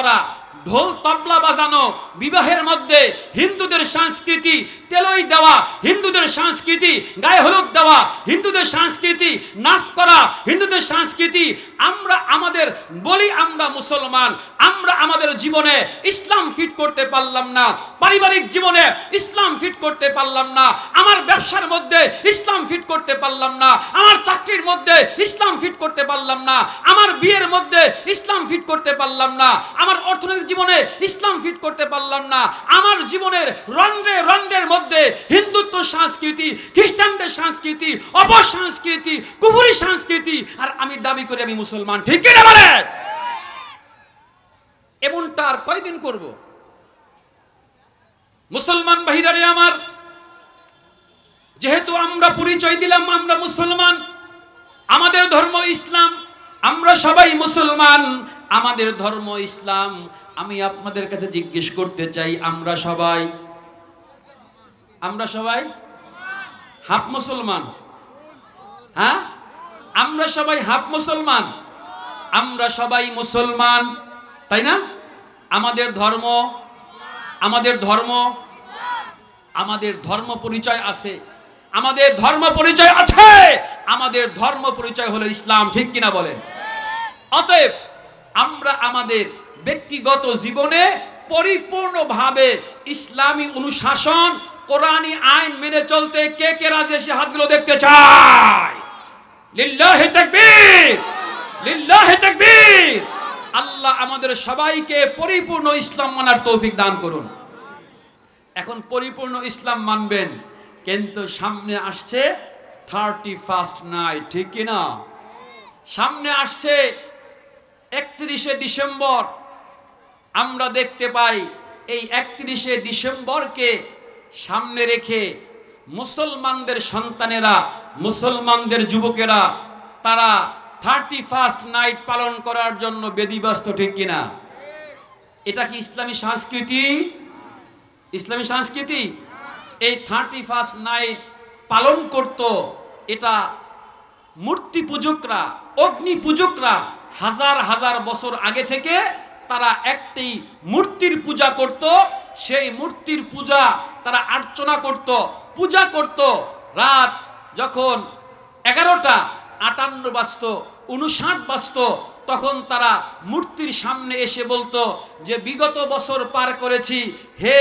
করা ঢোল তবলা বাজানো, বিবাহের মধ্যে হিন্দুদের সংস্কৃতি তেলই দেওয়া, হিন্দুদের সংস্কৃতি গায়ে হলুদ দেওয়া, হিন্দুদের সংস্কৃতি নাচ করা, হিন্দুদের সংস্কৃতি আমরা আমাদের বলি আমরা মুসলমান, আমরা আমাদের জীবনে ইসলাম ফিট করতে পারলাম না, পারিবারিক জীবনে ইসলাম ফিট করতে পারলাম না, আমার ব্যবসার মধ্যে ইসলাম ফিট করতে পারলাম না, আমার চাকরির মধ্যে ইসলাম ফিট করতে পারলাম না, আমার বিয়ের মধ্যে ইসলাম ফিট করতে পারলাম না, আমার অর্থনৈতিক জীবনে ইসলাম ফিট করতে পারলাম না। আমার জীবনের রন্ধ্রে রন্ধ্রের মধ্যে হিন্দুত্ব সংস্কৃতি, খ্রিস্টানদের সংস্কৃতি অপসংস্কৃতি কুপুরি সংস্কৃতি, আর আমি দাবি করি আমি মুসলমান। ঠিক কিনা বলে? এমনটা আর কয়দিন করব? মুসলমান বাহিরারে আমার, যেহেতু আমরা পরিচয় দিলাম, আমরা মুসলমান, আমাদের ধর্ম ইসলাম, আমরা সবাই মুসলমান আমাদের ধর্ম ইসলাম, আমি আপনাদের কাছে জিজ্ঞেস করতে চাই, আমরা সবাই আমরা সবাই হাফ মুসলমান? হ্যাঁ? আমরা সবাই হাফ মুসলমান? আমরা সবাই মুসলমান, তাই না? আমাদের ধর্ম আমাদের ধর্ম আমাদের ধর্ম পরিচয় আছে। আমাদের ধর্ম পরিচয় আছে! আমাদের ধর্ম পরিচয় হলো ইসলাম, ঠিক কিনা বলেন? অতএব আমরা আমাদের ব্যক্তিগত জীবনে পরিপূর্ণভাবে ইসলামী অনুশাসন, কোরআনী আইন মেনে চলতে কে কে রাজে সে হাতগুলো দেখতে চায় আল্লাহ আমাদের সবাইকে পরিপূর্ণ ইসলাম মানার তৌফিক দান করুন। এখন পরিপূর্ণ ইসলাম মানবেন, কিন্তু সামনে আসছে থার্টি ফার্স্ট নাইট ঠিক কিনা? সামনে আসছে একত্রিশে ডিসেম্বর আমরা দেখতে পাই, এই একত্রিশে ডিসেম্বরকে সামনে রেখে মুসলমানদের সন্তানেরা, মুসলমানদের যুবকেরা, তারা থার্টি ফার্স্ট নাইট পালন করার জন্য বেদিব্যস্ত ঠিক কিনা? এটা কি ইসলামী সংস্কৃতি? ইসলামী সংস্কৃতি? এই থার্টি ফার্স্ট নাইট পালন করত, এটা মূর্তি পূজকরা, অগ্নি পূজকরা হাজার হাজার বছর আগে থেকে তারা একটি মূর্তির পূজা করত। সেই মূর্তির পূজা তারা আর্চনা করত। পূজা করত রাত যখন এগারোটা আটান্ন বাজত, উনষাট বাজত, তখন তারা মূর্তির সামনে এসে বলতো যে, বিগত বছর পার করেছি। হে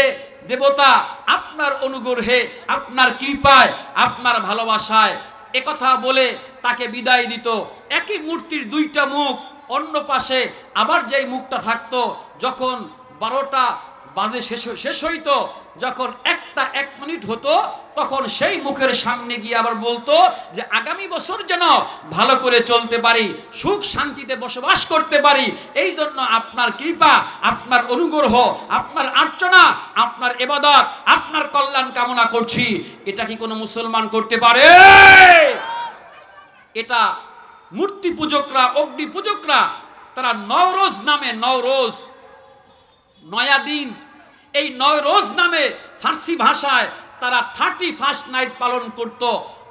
দেবতা, আপনার অনুগ্রহে, আপনার কৃপায়, আপনার ভালোবাসায় একথা বলে তাকে বিদায় দিত। একই মূর্তির দুইটা মুখ অন্য পাশে আবার যেই মুখটা থাকতো, যখন বারোটা বাজে শেষ শেষ হইতো, যখন একটা এক মিনিট হতো, তখন সেই মুখের সামনে গিয়ে আবার বলতো যে, আগামী বছর যেন ভালো করে চলতে পারি, সুখ শান্তিতে বসবাস করতে পারি, এই জন্য আপনার কৃপা, আপনার অনুগ্রহ, আপনার আর্চনা আপনার এবাদত, আপনার কল্যাণ কামনা করছি। এটা কি কোনো মুসলমান করতে পারে? এটা মূর্তি পূজকরা, অগ্নি পূজকরা, তারা নওরোজ নামে নওরোজ নয়া দিন এই নয় রোজ নামে ফার্সি ভাষায় তারা থার্টি ফার্স্ট নাইট পালন করত।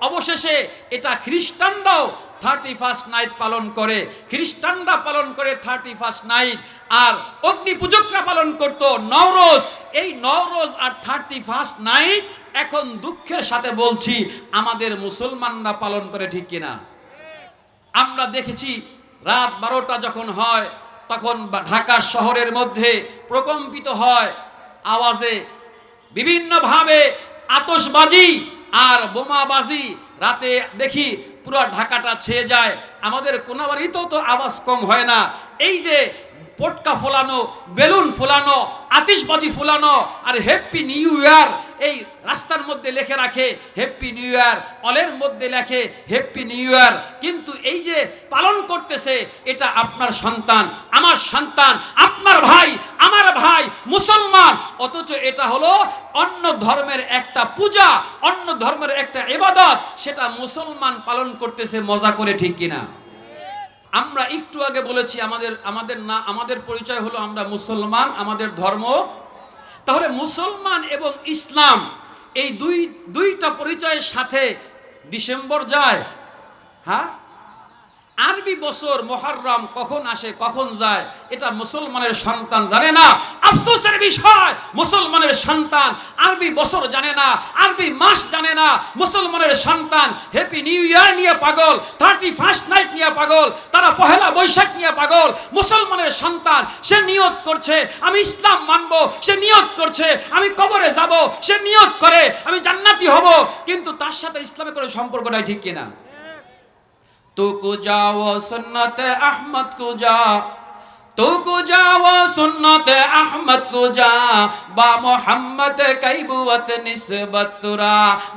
অবশেষে এটা খ্রিস্টানরাও থার্টি ফার্স্ট নাইট পালন করে। খ্রিস্টানরা পালন করে থার্টি ফার্স্ট নাইট আর অগ্নি পূজকরা পালন করত নওরোজ। এই নওরোজ আর থার্টি ফার্স্ট নাইট এখন দুঃখের সাথে বলছি, আমাদের মুসলমানরা পালন করে ঠিক কিনা? আমরা দেখেছি রাত বারোটা যখন হয়, তখন ঢাকা শহরের মধ্যে প্রকম্পিত হয় আওয়াজে বিভিন্নভাবে আতসবাজি আর বোমাবাজি রাতে দেখি পুরো ঢাকাটা ছেয়ে যায়। আমাদের কোনাবাড়িতেও তো আওয়াজ কম হয় না। এই যে পটকা ফোলানো, বেলুন ফোলানো, আতিশবাজি ফোলানো আর হ্যাপি নিউ ইয়ার এই রাস্তার মধ্যে লেখে রাখে হ্যাপি নিউ ইয়ার অলের মধ্যে লেখে হ্যাপি নিউ ইয়ার কিন্তু এই যে পালন করতেছে, এটা আপনার সন্তান, আমার সন্তান, আপনার ভাই, আমার ভাই, মুসলমান, অথচ এটা হলো অন্য ধর্মের একটা পূজা, অন্য ধর্মের একটা এবাদত সেটা মুসলমান পালন করতেছে, মজা করে ঠিক কিনা? আমরা একটু আগে বলেছি, আমাদের আমাদের না, আমাদের পরিচয় হলো আমরা মুসলমান, আমাদের ধর্ম তাহলে মুসলমান এবং ইসলাম এই দুই দুইটা পরিচয়ের সাথে ডিসেম্বর যায় হ্যাঁ? আরবি বছর মোহাররম কখন আসে, কখন যায়, এটা মুসলমানের সন্তান জানে না। আফসোসের বিষয়, মুসলমানের সন্তান আরবি বছর জানে না, আরবি মাস জানে না। মুসলমানের সন্তান হ্যাপি নিউ ইয়ার নিয়ে পাগল থার্টি ফার্স্ট নাইট নিয়ে পাগল, তারা পহেলা বৈশাখ নিয়ে পাগল। মুসলমানের সন্তান, সে নিয়ত করছে, আমি ইসলাম মানব, সে নিয়ত করছে, আমি কবরে যাব, সে নিয়ত করে, আমি জান্নাতি হব। কিন্তু তার সাথে ইসলামের কোনো সম্পর্ক নাই, ঠিক কিনা? तू को जाओ सुन्नत अहमद को जा। تو کو جا وہ سنت احمد کو جا با محمد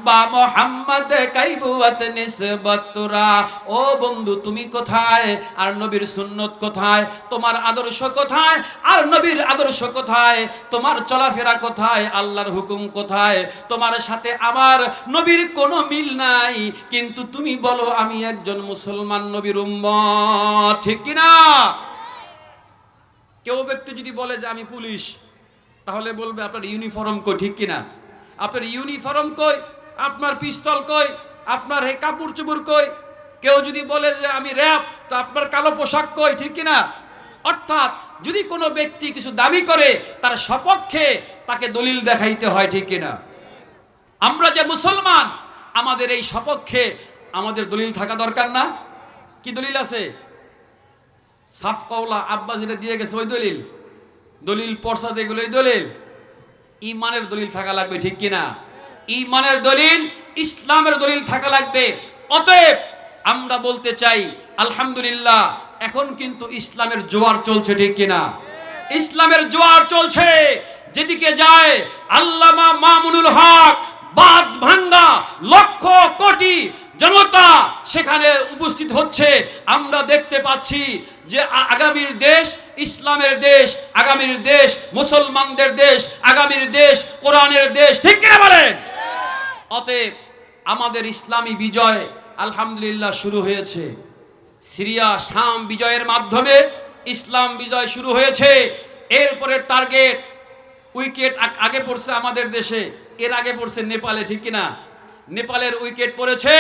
বা মোহাম্মদ ও বন্ধু, তুমি কোথায়? আর নবীর সুন্নত কোথায়? তোমার আদর্শ কোথায়? আর নবীর আদর্শ কোথায়? তোমার চলাফেরা কোথায়? আল্লাহর হুকুম কোথায়? তোমার সাথে আমার নবীর কোনো মিল নাই। কিন্তু তুমি বলো, আমি একজন মুসলমান নবীর উম্মত, ঠিক কিনা? না কেউ ব্যক্তি যদি বলে যে আমি পুলিশ, তাহলে বলবে আপনার ইউনিফর্ম কই, ঠিক কিনা? আপনার ইউনিফর্ম কই? আপনার পিস্তল কই? আপনার হে কাপড় চুপড় কই? কেউ যদি বলে যে আমি র্যাব, তো আপনার কালো পোশাক কই, ঠিক কিনা? অর্থাৎ যদি কোনো ব্যক্তি কিছু দাবি করে, তার সপক্ষে তাকে দলিল দেখাইতে হয়, ঠিক কিনা? আমরা যে মুসলমান, আমাদের এই সপক্ষে আমাদের দলিল থাকা দরকার না? কি দলিল আছে? সাফ কওলা আব্বা যেটা দিয়ে গেছে, ওই দলিল। দলিল পর্সা যেগুলো দলিল। ইমানের দলিল থাকা লাগবে, ঠিক কিনা? ইমানের দলিল, ইসলামের দলিল থাকা লাগবে। অতএব আমরা বলতে চাই, আলহামদুলিল্লাহ, এখন কিন্তু ইসলামের জোয়ার চলছে, ঠিক কিনা? ইসলামের জোয়ার চলছে। যেদিকে যায়, আল্লামা মামুনুল হক বাদ ভাঙ্গা লক্ষ কোটি জনতা সেখানে উপস্থিত হচ্ছে। আমরা দেখতে পাচ্ছি যে আগামীর দেশ ইসলামের দেশ, আগামীর দেশ মুসলমানদের দেশ, আগামীর দেশ কোরআনের দেশ। ঠিক কিনা বলেন? অতএব আমাদের ইসলামী বিজয় আলহামদুলিল্লাহ শুরু হয়েছে। সিরিয়া, শাম বিজয়ের মাধ্যমে ইসলাম বিজয় শুরু হয়েছে। এরপরে টার্গেট উইকেট আগে পড়ছে আমাদের দেশে। এর আগে পড়ছে নেপালে, ঠিক কিনা? নেপালের উইকেট পড়েছে,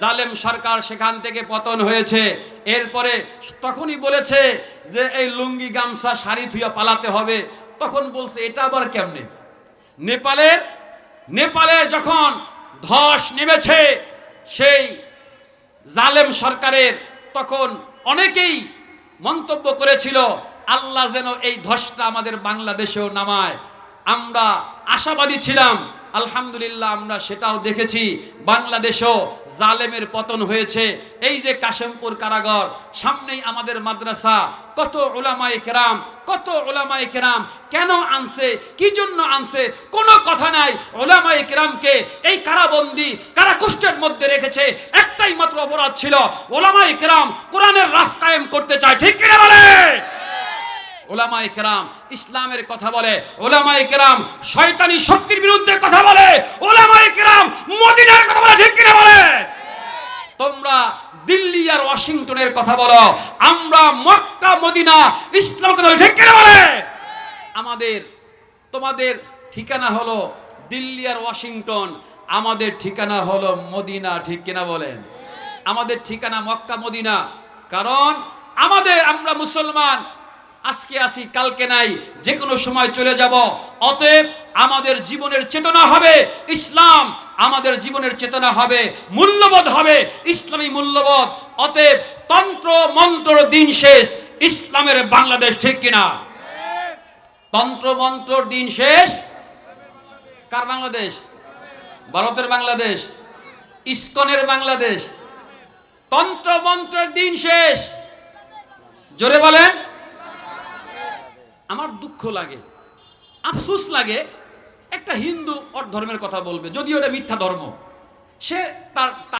জালেম সরকার সেখান থেকে পতন হয়েছে। এরপরে তখনই বলেছে যে, এই লুঙ্গি, গামছা, শাড়ি থুইয়া পালাতে হবে। তখন বলছে, এটা আবার কেমনে? নেপালের নেপালে যখন ধস নেমেছে, সেই জালেম সরকারের তখন অনেকেই মন্তব্য করেছিল, আল্লাহ যেন এই ধসটা আমাদের বাংলাদেশেও নামায়। আমরা আশাবাদী ছিলাম। আলহামদুলিল্লাহ আমরা সেটাও দেখেছি। বাংলাদেশেও জালেমের পতন হয়েছে। এই যে কাশেমপুর কারাগার, সামনেই আমাদের মাদ্রাসা। কত ওলামায়ে কেরাম, কত ওলামায়ে কেরাম কেন আনছে, কি জন্য আনছে, কোনো কথা নাই। ওলামায়ে কেরামকে এই কারাবন্দি কারাকুষ্টের মধ্যে রেখেছে। একটাই মাত্র অপরাধ ছিল ওলামায়ে কেরাম কোরআনের রাস কায়েম করতে চায়। ঠিক কিনা বলে ওলামায়ে কেরাম ইসলামের কথা বলে ওলামায়ে কেরাম শয়তানি শক্তির বিরুদ্ধে কথা বলে ওলামায়ে কেরাম মদিনার কথা বলে, ঠিক কিনা বলে? তোমরা দিল্লি আর ওয়াশিংটনের কথা বলো, আমরা মক্কা, মদিনা ইসলাম কথা ঠিক কিনা বলে? আমাদের, তোমাদের ঠিকানা হলো দিল্লি আর ওয়াশিংটন, আমাদের ঠিকানা হলো মদিনা, ঠিক কিনা বলেন? আমাদের ঠিকানা মক্কা, মদিনা। কারণ আমাদের, আমরা মুসলমান আজকে আসি কালকে নাই যে কোনো সময় চলে যাব। অতএব আমাদের জীবনের চেতনা হবে, ইসলাম আমাদের জীবনের চেতনা হবে, মূল্যবোধ হবে, ইসলামী মূল্যবোধ। অতএব তন্ত্র, মন্ত্র, দিন শেষ, ইসলামের বাংলাদেশ ঠিক কিনা? তন্ত্র, মন্ত্র, দিন শেষ? কার বাংলাদেশ? ভারতের বাংলাদেশ? ইস্কনের বাংলাদেশ? তন্ত্র, মন্ত্রের দিন শেষ? জোরে বলেন। আমার দুঃখ লাগে, আফসুস লাগে, একটা হিন্দু ওর ধর্মের কথা বলবে, যদিও এটা মিথ্যা ধর্ম। সে তার